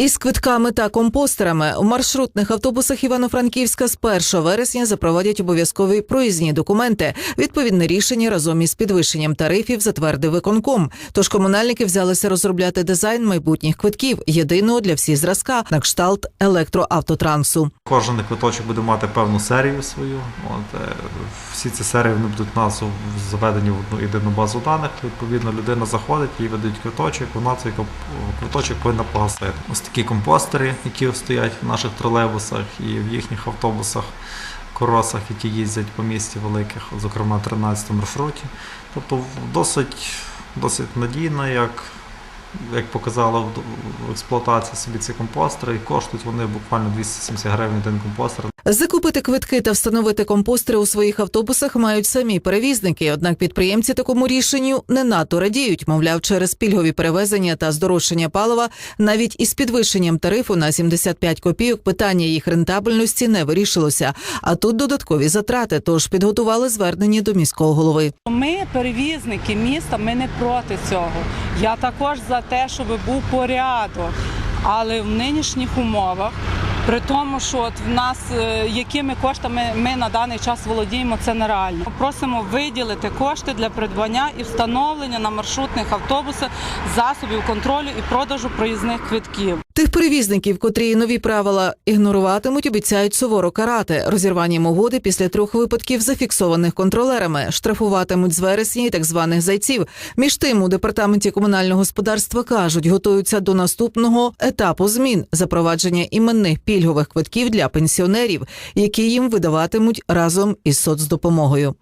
Із квитками та компостерами у маршрутних автобусах Івано-Франківська з 1 вересня запровадять обов'язкові проїзні документи. Відповідне рішення разом із підвищенням тарифів затвердив виконком. Тож комунальники взялися розробляти дизайн майбутніх квитків єдиного для всіх зразка на кшталт електроавтотрансу. Кожен квиточок буде мати певну серію свою. От, е, всі ці серії вони будуть нас в- заведені в одну єдину базу даних. Відповідно, людина заходить, їй видають квиточок, вона цей квиточок повинна погасити. Такі компостери, які стоять в наших тролейбусах і в їхніх автобусах, коросах, які їздять по місті великих, зокрема в 13 маршруті. Тобто досить, досить надійно, як як показала в експлуатації собі ці компостери, і коштують вони буквально 270 гривень один компостер. Закупити квитки та встановити компостери у своїх автобусах мають самі перевізники. Однак підприємці такому рішенню не надто радіють. Мовляв, через пільгові перевезення та здорожчання палива, навіть із підвищенням тарифу на 75 копійок, питання їх рентабельності не вирішилося. А тут додаткові затрати. Тож підготували звернення до міського голови. Ми, перевізники міста, ми не проти цього. Я також за те, щоб був порядок. Але в нинішніх умовах, при тому, що от в нас е, якими коштами ми на даний час володіємо, це нереально. Просимо виділити кошти для придбання і встановлення на маршрутних автобусах засобів контролю і продажу проїзних квитків. Тих перевізників, котрі нові правила ігноруватимуть, обіцяють суворо карати розірванням угоди після трьох випадків, зафіксованих контролерами. Штрафуватимуть з вересня і так званих зайців. Між тим у департаменті комунального господарства кажуть, готуються до наступного етапу змін запровадження іменних пільгових квитків для пенсіонерів, які їм видаватимуть разом із соцдопомогою.